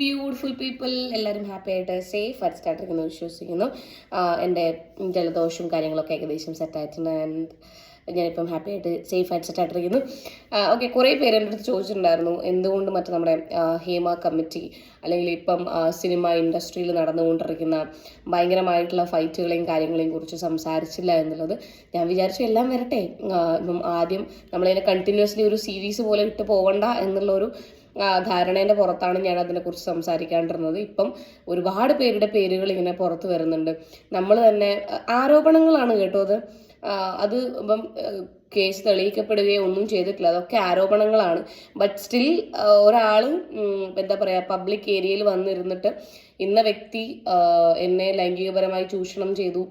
Beautiful people എല്ലാവരും happy ആയിട്ട് safe ആയിട്ട് ആയിട്ടിരിക്കുന്നു വിശ്വസിക്കുന്നു. എന്റെ ജലദോഷവും കാര്യങ്ങളൊക്കെ ഏകദേശം സെറ്റായിട്ടുണ്ട് ഞാനിപ്പം ഹാപ്പി ആയിട്ട് സേഫ് ആയിട്ട് സെറ്റായിട്ടിരിക്കുന്നു ഓക്കെ കുറേ പേര് എന്റെ അടുത്ത് ചോദിച്ചിട്ടുണ്ടായിരുന്നു എന്തുകൊണ്ട് മറ്റേ നമ്മുടെ ഹേമ കമ്മിറ്റി അല്ലെങ്കിൽ ഇപ്പം സിനിമ ഇൻഡസ്ട്രിയിൽ നടന്നുകൊണ്ടിരിക്കുന്ന ഭയങ്കരമായിട്ടുള്ള ഫൈറ്റുകളെയും കാര്യങ്ങളെയും കുറിച്ച് സംസാരിച്ചില്ല എന്നുള്ളത് ഞാൻ വിചാരിച്ചു എല്ലാം വരട്ടെ. ആദ്യം നമ്മളതിനെ കണ്ടിന്യൂസ്ലി ഒരു സീരീസ് പോലെ ഇട്ട് പോകണ്ട എന്നുള്ള ഒരു ആ, ധാരണേന്റെ പുറത്താണ് ഞാൻ അതിനെക്കുറിച്ച് സംസാരിക്കാണ്ടിരുന്നത്. ഇപ്പം ഒരുപാട് പേരുടെ പേരുകൾ ഇങ്ങനെ പുറത്ത് വരുന്നുണ്ട്. നമ്മൾ തന്നെ ആരോപണങ്ങളാണ് കേട്ടോ അത്. അത് ഇപ്പം കേസ് തെളിയിക്കപ്പെടുകയോ ഒന്നും ചെയ്തിട്ടില്ല. അതൊക്കെ ആരോപണങ്ങളാണ്. ബട്ട് സ്റ്റിൽ ഒരാൾ എന്താ പറയുക പബ്ലിക് ഏരിയയിൽ വന്നിരുന്നിട്ട് ഇന്ന വ്യക്തി എന്നെ ലൈംഗികപരമായി ചൂഷണം ചെയ്തു.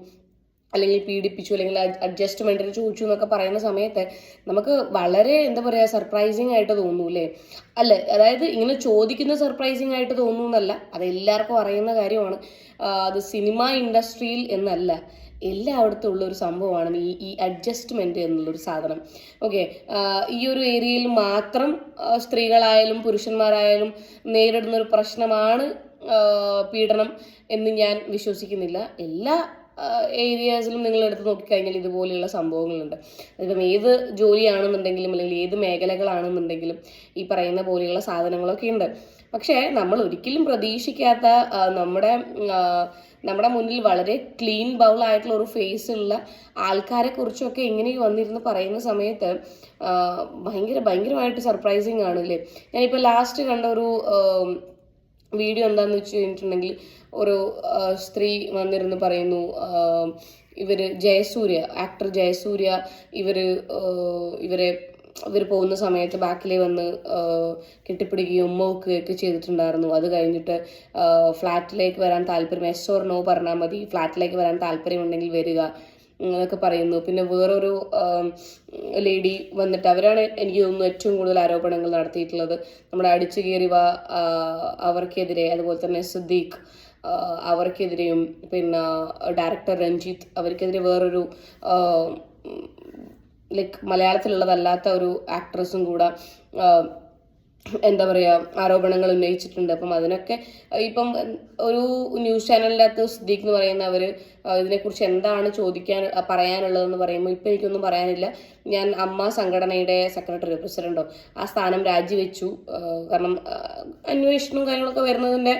അല്ലെങ്കിൽ പീഡിപ്പിച്ചു അല്ലെങ്കിൽ അഡ്ജസ്റ്റ്മെന്റിന് ചോദിച്ചു എന്നൊക്കെ പറയുന്ന സമയത്ത് നമുക്ക് വളരെ എന്താ പറയുക സർപ്രൈസിങ് ആയിട്ട് തോന്നൂലേ അല്ല? അതായത് ഇങ്ങനെ ചോദിക്കുന്ന സർപ്രൈസിങ് ആയിട്ട് തോന്നുന്നല്ല അത് എല്ലാവർക്കും അറിയുന്ന കാര്യമാണ്. അത് സിനിമ ഇൻഡസ്ട്രിയിൽ എന്നല്ല എല്ലായിടത്തും ഉള്ള ഒരു സംഭവമാണ് ഈ ഈ അഡ്ജസ്റ്റ്മെന്റ് എന്നുള്ളൊരു സാധനം. ഓക്കെ ഈ ഒരു ഏരിയയിൽ മാത്രം സ്ത്രീകളായാലും പുരുഷന്മാരായാലും നേരിടുന്ന ഒരു പ്രശ്നമാണ് പീഡനം എന്ന് ഞാൻ വിശ്വസിക്കുന്നില്ല. എല്ലാ ഏരിയാസിലും നിങ്ങൾ എടുത്ത് നോക്കിക്കഴിഞ്ഞാൽ ഇതുപോലെയുള്ള സംഭവങ്ങളുണ്ട്. അതിപ്പം ഏത് ജോലിയാണെന്നുണ്ടെങ്കിലും അല്ലെങ്കിൽ ഏത് മേഖലകളാണെന്നുണ്ടെങ്കിലും ഈ പറയുന്ന പോലെയുള്ള സാധനങ്ങളൊക്കെ ഉണ്ട്. പക്ഷേ നമ്മൾ ഒരിക്കലും പ്രതീക്ഷിക്കാത്ത നമ്മുടെ നമ്മുടെ മുന്നിൽ വളരെ ക്ലീൻ ബൗൾ ആയിട്ടുള്ള ഒരു ഫേസ് ഉള്ള ആൾക്കാരെ കുറിച്ചൊക്കെ ഇങ്ങനെ വന്നിരുന്ന് പറയുന്ന സമയത്ത് ഭയങ്കര ഭയങ്കരമായിട്ട് സർപ്രൈസിങ് ആണ് അല്ലേ? ഞാനിപ്പോൾ ലാസ്റ്റ് കണ്ട ഒരു വീഡിയോ എന്താന്ന് വെച്ച് കഴിഞ്ഞിട്ടുണ്ടെങ്കിൽ ഒരു സ്ത്രീ വന്നിരുന്ന് പറയുന്നു ഇവർ ജയസൂര്യ ആക്ടർ ജയസൂര്യ ഇവർ ആ, ഇവരെ ഇവർ പോകുന്ന സമയത്ത് ബാക്കിൽ വന്ന് കെട്ടിപ്പിടിക്കുകയും ഉമ്മ വെക്കുകയൊക്കെ ചെയ്തിട്ടുണ്ടായിരുന്നു. അത് കഴിഞ്ഞിട്ട് ഫ്ലാറ്റിലേക്ക് വരാൻ താല്പര്യം എസ് ഓർ നോ പറഞ്ഞാൽ മതി. ഫ്ലാറ്റിലേക്ക് വരാൻ താല്പര്യമുണ്ടെങ്കിൽ വരിക. എന്നൊക്കെ പറയുന്നു. പിന്നെ വേറൊരു ലേഡി വന്നിട്ട് അവരാണ് എനിക്ക് തോന്നുന്നു ഏറ്റവും കൂടുതൽ ആരോപണങ്ങൾ നടത്തിയിട്ടുള്ളത്. നമ്മുടെ അടിച്ചു കയറി വാ അവർക്കെതിരെ അതുപോലെ തന്നെ സുദ്ദീഖ് അവർക്കെതിരെയും പിന്നെ ഡയറക്ടർ രഞ്ജിത്ത് അവർക്കെതിരെ വേറൊരു ലൈക്ക് മലയാളത്തിലുള്ളതല്ലാത്ത ഒരു ആക്ട്രസും കൂടെ എന്താ പറയുക ആരോപണങ്ങൾ ഉന്നയിച്ചിട്ടുണ്ട്. അപ്പം അതിനൊക്കെ ഇപ്പം ഒരു ന്യൂസ് ചാനലിനകത്ത് സിദ്ദീഖ് എന്ന് പറയുന്ന പറയുന്നവർ ഇതിനെക്കുറിച്ച് എന്താണ് ചോദിക്കാൻ പറയാനുള്ളതെന്ന് പറയുമ്പോൾ ഇപ്പം എനിക്കൊന്നും പറയാനില്ല. ഞാൻ അമ്മ സംഘടനയുടെ സെക്രട്ടറി പ്രസിഡന്റോ ആ സ്ഥാനം രാജിവെച്ചു. കാരണം അന്വേഷണവും കാര്യങ്ങളൊക്കെ വരുന്നതിന്റെ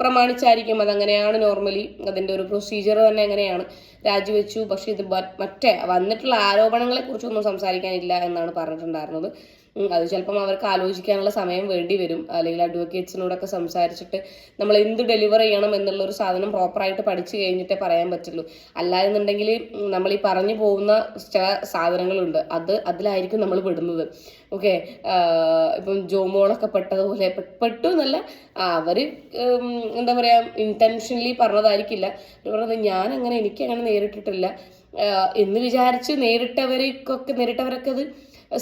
പ്രമാണിച്ചായിരിക്കും. അതങ്ങനെയാണ് നോർമലി അതിന്റെ ഒരു പ്രൊസീജിയർ തന്നെ അങ്ങനെയാണ് രാജിവെച്ചു. പക്ഷേ ഇത് മറ്റേ വന്നിട്ടുള്ള ആരോപണങ്ങളെക്കുറിച്ചൊന്നും സംസാരിക്കാനില്ല എന്നാണ് പറഞ്ഞിട്ടുണ്ടായിരുന്നത്. അത് ചിലപ്പം അവർക്ക് ആലോചിക്കാനുള്ള സമയം വേണ്ടി വരും. അല്ലെങ്കിൽ അഡ്വക്കേറ്റ്സിനോടൊക്കെ സംസാരിച്ചിട്ട് നമ്മൾ എന്ത് ഡെലിവർ ചെയ്യണം എന്നുള്ള ഒരു സാധനം പ്രോപ്പറായിട്ട് പഠിച്ചു കഴിഞ്ഞിട്ടേ പറയാൻ പറ്റുള്ളൂ. അല്ല എന്നുണ്ടെങ്കിൽ നമ്മൾ ഈ പറഞ്ഞു പോകുന്ന ചില സാധനങ്ങളുണ്ട്. അത് അതിലായിരിക്കും നമ്മൾ പെടുന്നത് ഓക്കെ ഇപ്പം ജോമോളൊക്കെ പെട്ടതുപോലെ പെട്ടു എന്നല്ല. അവർ എന്താ പറയുക ഇന്റൻഷനലി പറഞ്ഞതായിരിക്കില്ല. പറഞ്ഞത് ഞാൻ അങ്ങനെ എനിക്ക് അങ്ങനെ നേരിട്ടിട്ടില്ല. എന്ന് വിചാരിച്ച് നേരിട്ടവർക്കൊക്കെ നേരിട്ടവരൊക്കെ അത്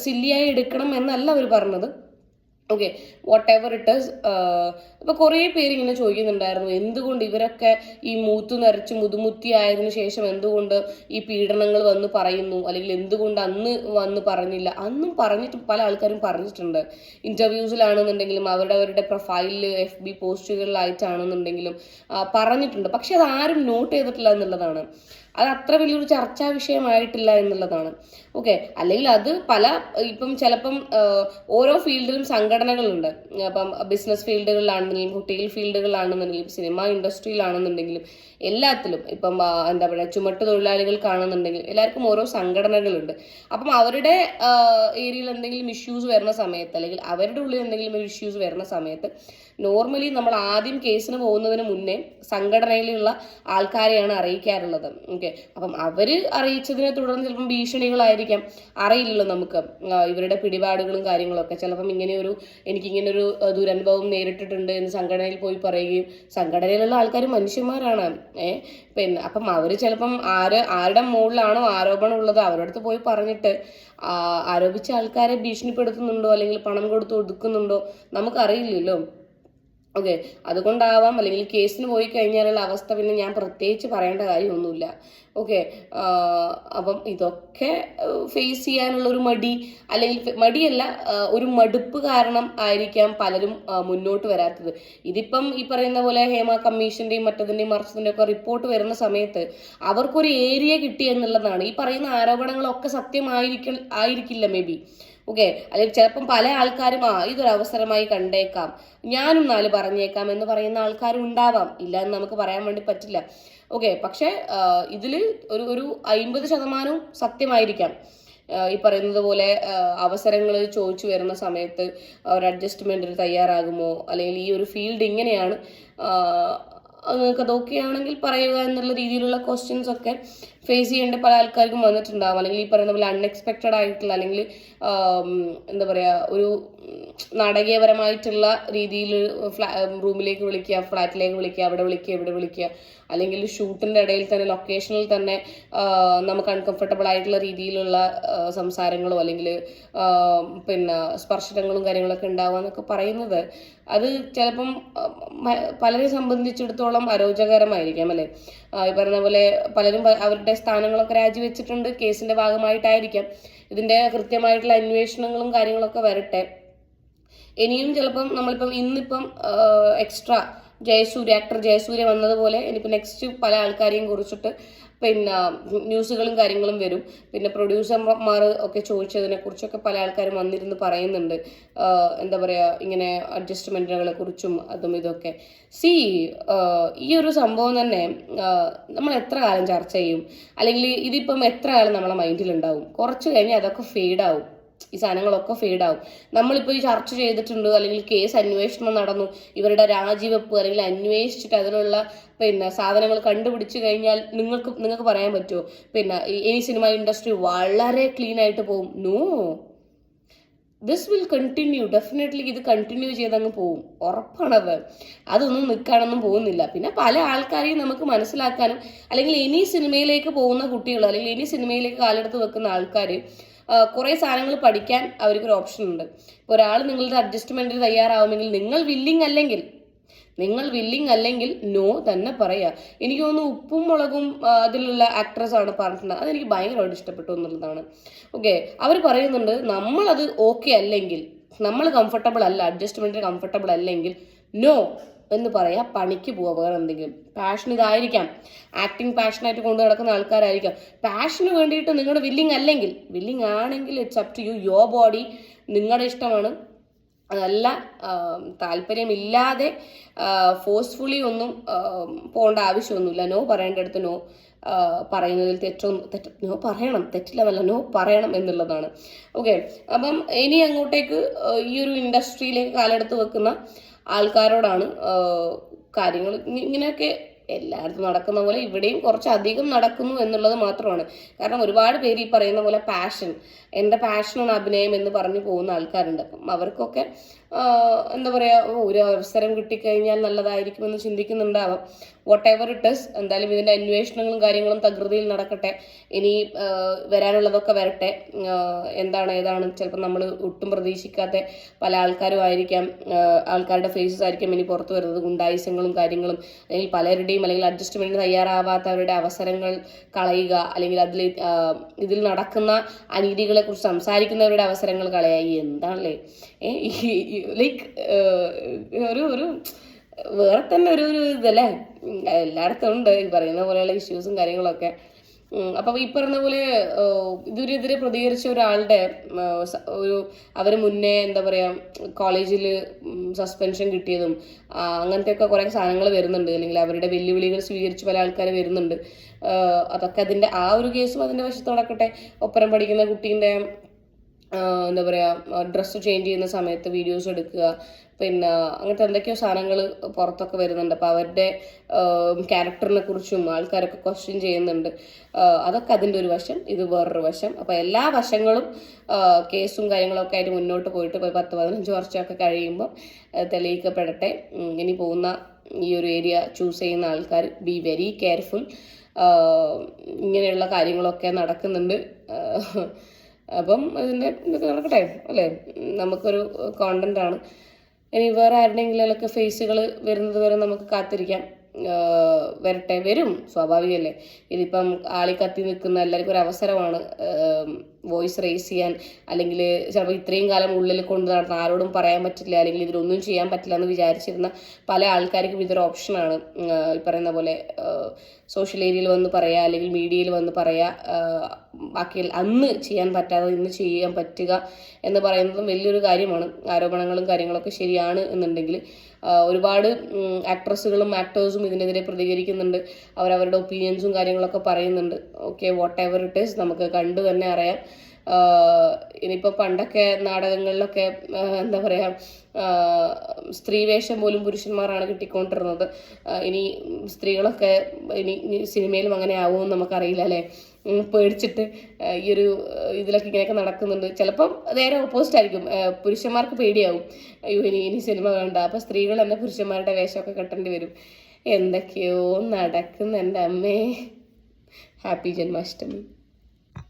സില്ലിയായി എടുക്കണം എന്നല്ല അവർ പറഞ്ഞത്. ഓക്കെ വാട്ട് എവർ ഇസ് ഇപ്പൊ കുറേ പേര് ഇങ്ങനെ ചോദിക്കുന്നുണ്ടായിരുന്നു. എന്തുകൊണ്ട് ഇവരൊക്കെ ഈ മൂത്തു നിറച്ച് മുതുമുത്തി ആയതിനു ശേഷം എന്തുകൊണ്ട് ഈ പീഡനങ്ങൾ വന്ന് പറയുന്നു? അല്ലെങ്കിൽ എന്തുകൊണ്ട് അന്ന് വന്ന് പറഞ്ഞില്ല? അന്നും പറഞ്ഞിട്ട് പല ആൾക്കാരും പറഞ്ഞിട്ടുണ്ട്. ഇന്റർവ്യൂസിലാണെന്നുണ്ടെങ്കിലും അവരുടെ അവരുടെ പ്രൊഫൈലിൽ എഫ് ബി പോസ്റ്റുകളിലായിട്ടാണെന്നുണ്ടെങ്കിലും പറഞ്ഞിട്ടുണ്ട്. പക്ഷെ അത് ആരും നോട്ട് ചെയ്തിട്ടില്ല എന്നുള്ളതാണ്. അത് അത്ര വലിയൊരു ചർച്ചാ വിഷയമായിട്ടില്ല എന്നുള്ളതാണ്. ഓക്കെ അല്ലെങ്കിൽ അത് പല ഇപ്പം ചിലപ്പം ഓരോ ഫീൽഡിലും സംഘടനകളുണ്ട്. അപ്പം ബിസിനസ് ഫീൽഡുകളിലാണെന്നുണ്ടെങ്കിലും കുട്ടികൾ ഫീൽഡുകളിലാണെന്നുണ്ടെങ്കിലും സിനിമ ഇൻഡസ്ട്രിയിലാണെന്നുണ്ടെങ്കിലും എല്ലാത്തിലും ഇപ്പം എന്താ പറയുക ചുമട്ട് തൊഴിലാളികൾക്കാണെന്നുണ്ടെങ്കിൽ എല്ലാവർക്കും ഓരോ സംഘടനകളുണ്ട്. അപ്പം അവരുടെ ഏരിയയിൽ എന്തെങ്കിലും ഇഷ്യൂസ് വരുന്ന സമയത്ത് അല്ലെങ്കിൽ അവരുടെ ഉള്ളിൽ എന്തെങ്കിലും ഒരു ഇഷ്യൂസ് വരുന്ന സമയത്ത് നോർമലി നമ്മൾ ആദ്യം കേസിന് പോകുന്നതിന് മുന്നേ സംഘടനയിലുള്ള ആൾക്കാരെയാണ് അറിയിക്കാറുള്ളത്. ഓക്കെ അപ്പം അവർ അറിയിച്ചതിനെ തുടർന്ന് ചിലപ്പം ഭീഷണികളായിരിക്കാം. അറിയില്ലല്ലോ നമുക്ക്. ഇവരുടെ പിടിപാടുകളും കാര്യങ്ങളൊക്കെ. ചിലപ്പം ഇങ്ങനെയൊരു എനിക്കിങ്ങനൊരു ദുരനുഭവം നേരിട്ടിട്ടുണ്ട് എന്ന് സംഘടനയിൽ പോയി പറയുകയും സംഘടനയിലുള്ള ആൾക്കാർ മനുഷ്യന്മാരാണ്. ഏ പിന്നെ അപ്പം അവർ ചിലപ്പം ആര് ആരുടെ മുകളിലാണോ ആരോപണം ഉള്ളത് അവരുടെ അടുത്ത് പോയി പറഞ്ഞിട്ട് ആരോപിച്ച ആൾക്കാരെ ഭീഷണിപ്പെടുത്തുന്നുണ്ടോ? അല്ലെങ്കിൽ പണം കൊടുത്ത് ഒതുക്കുന്നുണ്ടോ? നമുക്കറിയില്ലല്ലോ. ഓക്കെ അതുകൊണ്ടാവാം. അല്ലെങ്കിൽ കേസിന് പോയി കഴിഞ്ഞാലുള്ള അവസ്ഥ പിന്നെ ഞാൻ പ്രത്യേകിച്ച് പറയേണ്ട കാര്യമൊന്നുമില്ല. ഓക്കെ അപ്പം ഇതൊക്കെ ഫേസ് ചെയ്യാനുള്ള ഒരു മടി അല്ലെങ്കിൽ മടിയല്ല ഒരു മടുപ്പ് കാരണം ആയിരിക്കാം പലരും മുന്നോട്ട് വരാത്തത്. ഇതിപ്പം ഈ പറയുന്ന പോലെ ഹേമ കമ്മീഷന്റെയും മറ്റതിന്റെയും മറിച്ചതിന്റെ ഒക്കെ റിപ്പോർട്ട് വരുന്ന സമയത്ത് അവർക്കൊരു ഏരിയ കിട്ടി എന്നുള്ളതാണ്. ഈ പറയുന്ന ആരോപണങ്ങളൊക്കെ സത്യമായിരിക്കും ആയിരിക്കില്ല മേ ബി ഓക്കെ? അല്ലെങ്കിൽ ചിലപ്പം പല ആൾക്കാരും ആ ഇതൊരു അവസരമായി കണ്ടേക്കാം. ഞാനും നാല് പറഞ്ഞേക്കാം എന്ന് പറയുന്ന ആൾക്കാരും ഉണ്ടാവാം. ഇല്ല എന്ന് നമുക്ക് പറയാൻ വേണ്ടി പറ്റില്ല. ഓക്കെ? പക്ഷേ ഇതിൽ ഒരു ഒരു അയിമ്പത് ശതമാനവും സത്യമായിരിക്കാം. ഈ പറയുന്നത് പോലെ അവസരങ്ങൾ ചോദിച്ചു വരുന്ന സമയത്ത് ഒരു അഡ്ജസ്റ്റ്മെന്റ് തയ്യാറാകുമോ? അല്ലെങ്കിൽ ഈ ഒരു ഫീൽഡ് ഇങ്ങനെയാണ് നിങ്ങൾക്ക് അത് ഓക്കെ ആണെങ്കിൽ പറയുക എന്നുള്ള രീതിയിലുള്ള ക്വസ്റ്റ്യൻസ് ഒക്കെ ഫേസ് ചെയ്യേണ്ട പല ആൾക്കാർക്കും വന്നിട്ടുണ്ടാവും. അല്ലെങ്കിൽ ഈ പറയുന്ന പോലെ അൺഎക്സ്പെക്റ്റഡ് ആയിട്ടുള്ള അല്ലെങ്കിൽ എന്താ പറയുക ഒരു നാടകീയപരമായിട്ടുള്ള രീതിയിൽ ഫ്ലാ റൂമിലേക്ക് വിളിക്കുക ഫ്ലാറ്റിലേക്ക് വിളിക്കുക അവിടെ വിളിക്കുക ഇവിടെ വിളിക്കുക. അല്ലെങ്കിൽ ഷൂട്ടിന്റെ ഇടയിൽ തന്നെ ലൊക്കേഷനിൽ തന്നെ നമുക്ക് അൺകംഫർട്ടബിൾ ആയിട്ടുള്ള രീതിയിലുള്ള സംസാരങ്ങളോ അല്ലെങ്കിൽ പിന്നെ സ്പർശനങ്ങളും കാര്യങ്ങളൊക്കെ ഉണ്ടാവുക എന്നൊക്കെ പറയുന്നത്. അത് ചിലപ്പം പലരെ സംബന്ധിച്ചിടത്തോളം അരോചകരമായിരിക്കാം അല്ലേ? ഈ പറഞ്ഞ പോലെ പലരും അവരുടെ സ്ഥാനങ്ങളൊക്കെ രാജിവെച്ചിട്ടുണ്ട് കേസിന്റെ ഭാഗമായിട്ടായിരിക്കാം. ഇതിന്റെ കൃത്യമായിട്ടുള്ള അന്വേഷണങ്ങളും കാര്യങ്ങളൊക്കെ വരട്ടെ. ഇനിയും ചിലപ്പം നമ്മളിപ്പം ഇന്നിപ്പം എക്സ്ട്രാ ജയസൂര്യ ആക്ടർ ജയസൂര്യ വന്നതുപോലെ ഇനിയിപ്പോൾ നെക്സ്റ്റ് പല ആൾക്കാരെയും കുറിച്ചിട്ട് പിന്നെ ന്യൂസുകളും കാര്യങ്ങളും വരും. പിന്നെ പ്രൊഡ്യൂസർമാർ ഒക്കെ ചോദിച്ചതിനെ കുറിച്ചൊക്കെ പല ആൾക്കാരും വന്നിരുന്ന് പറയുന്നുണ്ട്. എന്താ പറയുക ഇങ്ങനെ അഡ്ജസ്റ്റ്മെന്റുകളെ കുറിച്ചും അതും ഇതൊക്കെ. സി ഈ ഒരു സംഭവം തന്നെ നമ്മൾ എത്ര കാലം ചർച്ച ചെയ്യും? അല്ലെങ്കിൽ ഇതിപ്പം എത്ര കാലം നമ്മളെ മൈൻഡിലുണ്ടാവും കുറച്ച് കഴിഞ്ഞാൽ അതൊക്കെ ഫെയ്ഡാവും ഈ സാധനങ്ങളൊക്കെ ഫെയ്ഡാവും നമ്മളിപ്പോൾ ഈ ചർച്ച ചെയ്തിട്ടുണ്ട് അല്ലെങ്കിൽ കേസ് അന്വേഷണം നടന്നു ഇവരുടെ രാജിവെപ്പ് അല്ലെങ്കിൽ അന്വേഷിച്ചിട്ട് അതിനുള്ള പിന്നെ സാധനങ്ങൾ കണ്ടുപിടിച്ചു കഴിഞ്ഞാൽ നിങ്ങൾക്ക് നിങ്ങൾക്ക് പറയാൻ പറ്റുമോ? പിന്നെ ഈ- സിനിമ ഇൻഡസ്ട്രി വളരെ ക്ലീൻ ആയിട്ട് പോകും. No. This will continue definitely ഇത് കണ്ടിന്യൂ ചെയ്തങ്ങ് പോവും. ഉറപ്പാണത്. അതൊന്നും നിൽക്കാനൊന്നും പോകുന്നില്ല. പിന്നെ പല ആൾക്കാരെയും നമുക്ക് മനസ്സിലാക്കാനും അല്ലെങ്കിൽ ഇനി സിനിമയിലേക്ക് പോകുന്ന കുട്ടികൾ അല്ലെങ്കിൽ ഇനി സിനിമയിലേക്ക് കാലെടുത്ത് വെക്കുന്ന ആൾക്കാർ കുറേ സാധനങ്ങൾ പഠിക്കാൻ അവർക്കൊരു ഓപ്ഷൻ ഉണ്ട്. ഒരാൾ നിങ്ങളുടെ അഡ്ജസ്റ്റ്മെന്റിന് തയ്യാറാവുമെങ്കിൽ നിങ്ങൾ വില്ലിങ് അല്ലെങ്കിൽ നിങ്ങൾ വില്ലിങ് അല്ലെങ്കിൽ നോ തന്നെ പറയാ. എനിക്ക് തോന്നുന്നു ഉപ്പും മുളകും അതിലുള്ള ആക്ട്രസ് ആണ് പറഞ്ഞിട്ടുണ്ട് അതെനിക്ക് ഭയങ്കരമായിട്ട് ഇഷ്ടപ്പെട്ടു എന്നുള്ളതാണ്. ഓക്കെ അവർ പറയുന്നുണ്ട് നമ്മളത് ഓക്കെ അല്ലെങ്കിൽ നമ്മൾ കംഫർട്ടബിൾ അല്ല അഡ്ജസ്റ്റ്മെന്റ് കംഫർട്ടബിൾ അല്ലെങ്കിൽ നോ എന്ന് പറയാ പണിക്ക് പോവുക വേറെ എന്തെങ്കിലും. പാഷൻ ഇതായിരിക്കാം. ആക്ടിങ് പാഷനായിട്ട് കൊണ്ടു നടക്കുന്ന ആൾക്കാരായിരിക്കാം. പാഷന് വേണ്ടിയിട്ട് നിങ്ങളുടെ വില്ലിങ് അല്ലെങ്കിൽ വില്ലിങ് ആണെങ്കിൽ it's up to you your body നിങ്ങളുടെ ഇഷ്ടമാണ്. ആം, താല്പര്യമില്ലാതെ ഫോഴ്സ്ഫുള്ളി ഒന്നും പോകേണ്ട ആവശ്യമൊന്നുമില്ല. നോ പറയേണ്ടടുത്ത് നോ പറയുന്നതിൽ തെറ്റൊന്നും തെറ്റ് നോ പറയണം തെറ്റില്ല എന്നല്ല നോ പറയണം എന്നുള്ളതാണ്. ഓക്കെ അപ്പം ഇനി അങ്ങോട്ടേക്ക് ഈ ഒരു ഇൻഡസ്ട്രിയിലേക്ക് കാലെടുത്ത് വെക്കുന്ന ആൾക്കാരോടാണ് കാര്യങ്ങൾ. ഇങ്ങനെയൊക്കെ എല്ലായിടത്തും നടക്കുന്ന പോലെ ഇവിടെയും കുറച്ചധികം നടക്കുന്നു എന്നുള്ളത് മാത്രമാണ്. കാരണം ഒരുപാട് പേര് ഈ പറയുന്ന പോലെ പാഷൻ എന്റെ പാഷനാണ് അഭിനയം എന്ന് പറഞ്ഞു പോകുന്ന ആൾക്കാരുണ്ട്. അപ്പം അവർക്കൊക്കെ എന്താ പറയുക ഒരു അവസരം കിട്ടിക്കഴിഞ്ഞാൽ നല്ലതായിരിക്കുമെന്ന് ചിന്തിക്കുന്നുണ്ടാവാം. വാട്ട് എവർ ഇറ്റ് ഇസ് എന്തായാലും ഇതിന്റെ അന്വേഷണങ്ങളും കാര്യങ്ങളും തകൃതിയിൽ നടക്കട്ടെ. ഇനി വരാനുള്ളതൊക്കെ വരട്ടെ. എന്താണ് ഏതാണ് ചിലപ്പോൾ നമ്മൾ ഒട്ടും പ്രതീക്ഷിക്കാത്ത പല ആൾക്കാരും ആയിരിക്കാം. ആൾക്കാരുടെ ഫേസസ് ആയിരിക്കും ഇനി പുറത്തു വരുന്നത്. ഗുണ്ടായുസങ്ങളും കാര്യങ്ങളും അല്ലെങ്കിൽ പലരുടെയും അല്ലെങ്കിൽ അഡ്ജസ്റ്റ്മെന്റിന് തയ്യാറാവാത്തവരുടെ അവസരങ്ങൾ കളയുക അല്ലെങ്കിൽ അതിൽ ഇതിൽ നടക്കുന്ന അനീതികളെ കുറിച്ച് സംസാരിക്കുന്നവരുടെ അവസരങ്ങൾ കളയുക എന്താണല്ലേ? ലൈക്ക് ഒരു ഒരു വേറെ തന്നെ ഒരു ഒരു ഇതല്ലേ? എല്ലായിടത്തും ഉണ്ട്. ഈ പറയുന്ന പോലെയുള്ള ഇഷ്യൂസും കാര്യങ്ങളൊക്കെ. അപ്പം ഈ പറഞ്ഞ പോലെ ഇതിനെതിരെ പ്രതികരിച്ച ഒരാളുടെ ഒരു അവർ മുന്നേ എന്താ പറയുക കോളേജിൽ സസ്പെൻഷൻ കിട്ടിയതും അങ്ങനത്തെ അങ്ങനത്തെയൊക്കെ കുറേ സാധനങ്ങൾ വരുന്നുണ്ട്. അല്ലെങ്കിൽ അവരുടെ വെല്ലുവിളികൾ സ്വീകരിച്ച് പല ആൾക്കാർ വരുന്നുണ്ട്. അതൊക്കെ അതിന്റെ ആ ഒരു കേസും അതിന്റെ വശത്ത് ഒപ്പരം പഠിക്കുന്ന കുട്ടീന്റെ എന്താ പറയുക ഡ്രസ്സ് ചേഞ്ച് ചെയ്യുന്ന സമയത്ത് വീഡിയോസ് എടുക്കുക. പിന്നെ അങ്ങനത്തെ എന്തൊക്കെയോ സാധനങ്ങൾ പുറത്തൊക്കെ വരുന്നുണ്ട്. അപ്പോൾ അവരുടെ ക്യാരക്ടറിനെ കുറിച്ചും ആൾക്കാരൊക്കെ ക്വസ്റ്റ്യൻ ചെയ്യുന്നുണ്ട്. അതൊക്കെ അതിന്റെ ഒരു വശം ഇത് വേറൊരു വശം. അപ്പോൾ എല്ലാ വശങ്ങളും കേസും കാര്യങ്ങളൊക്കെ ആയിട്ട് മുന്നോട്ട് പോയിട്ട് ഇപ്പോൾ പത്ത് പതിനഞ്ച് വർഷമൊക്കെ കഴിയുമ്പോൾ തെളിയിക്കപ്പെടട്ടെ. ഇനി പോകുന്ന ഈ ഒരു ഏരിയ ചൂസ് ചെയ്യുന്ന ആൾക്കാർ ബി വെരി കെയർഫുൾ ഇങ്ങനെയുള്ള കാര്യങ്ങളൊക്കെ നടക്കുന്നുണ്ട്. അപ്പം ഇതിന്റെ ഇതൊക്കെ നടക്കട്ടെ അല്ലേ? നമുക്കൊരു കോണ്ടന്റ് ആണ്. ഇനി വേറെ ആരുടെയെങ്കിലുമൊക്കെ ഫേസുകൾ വരുന്നത് വരെ നമുക്ക് കാത്തിരിക്കാം. വരട്ടെ? വരും സ്വാഭാവികമല്ലേ? ഇതിപ്പം ആളി കത്തി നിൽക്കുന്ന എല്ലാവർക്കും ഒരു അവസരമാണ് വോയിസ് റേസ് ചെയ്യാൻ അല്ലെങ്കിൽ ചിലപ്പോൾ ഇത്രയും കാലം ഉള്ളിൽ കൊണ്ട് നടന്ന ആരോടും പറയാൻ പറ്റില്ല അല്ലെങ്കിൽ ഇതിലൊന്നും ചെയ്യാൻ പറ്റില്ല എന്ന് വിചാരിച്ചിരുന്ന പല ആൾക്കാർക്കും ഇതൊരു ഓപ്ഷനാണ് ഈ പറയുന്ന പോലെ സോഷ്യൽ ഏരിയയിൽ വന്ന് പറയുക അല്ലെങ്കിൽ മീഡിയയിൽ വന്ന് പറയുക ബാക്കി അന്ന് ചെയ്യാൻ പറ്റാതെ ഇന്ന് ചെയ്യാൻ പറ്റുക എന്ന് പറയുന്നതും വലിയൊരു കാര്യമാണ്. ആരോപണങ്ങളും കാര്യങ്ങളൊക്കെ ശരിയാണ് എന്നുണ്ടെങ്കിൽ ഒരുപാട് ആക്ട്രസ്സുകളും ആക്ടേഴ്സും ഇതിനെതിരെ പ്രതികരിക്കുന്നുണ്ട്. അവരവരുടെ ഒപ്പീനിയൻസും കാര്യങ്ങളൊക്കെ പറയുന്നുണ്ട്. Okay whatever it is നമുക്ക് കണ്ടു തന്നെ അറിയാം. ഇനിയിപ്പോൾ പണ്ടൊക്കെ നാടകങ്ങളിലൊക്കെ എന്താ പറയുക സ്ത്രീവേഷം പോലും പുരുഷന്മാരാണ് കിട്ടിക്കൊണ്ടിരുന്നത്. ഇനി സ്ത്രീകളൊക്കെ ഇനി സിനിമയിലും അങ്ങനെ ആവുമെന്ന് നമുക്കറിയില്ല അല്ലേ? പേടിച്ചിട്ട് ഈ ഒരു ഇതിലൊക്കെ ഇങ്ങനെയൊക്കെ നടക്കുന്നുണ്ട്. ചിലപ്പം നേരെ ഓപ്പോസിറ്റ് ആയിരിക്കും. പുരുഷന്മാർക്ക് പേടിയാവും. അയ്യോ ഇനി ഇനി സിനിമ വേണ്ട. അപ്പം സ്ത്രീകൾ തന്നെ പുരുഷന്മാരുടെ വേഷമൊക്കെ കെട്ടേണ്ടി വരും. എന്തൊക്കെയോ നടക്കുന്നുണ്ട് അമ്മേ. ഹാപ്പി ജന്മാഷ്ടമി.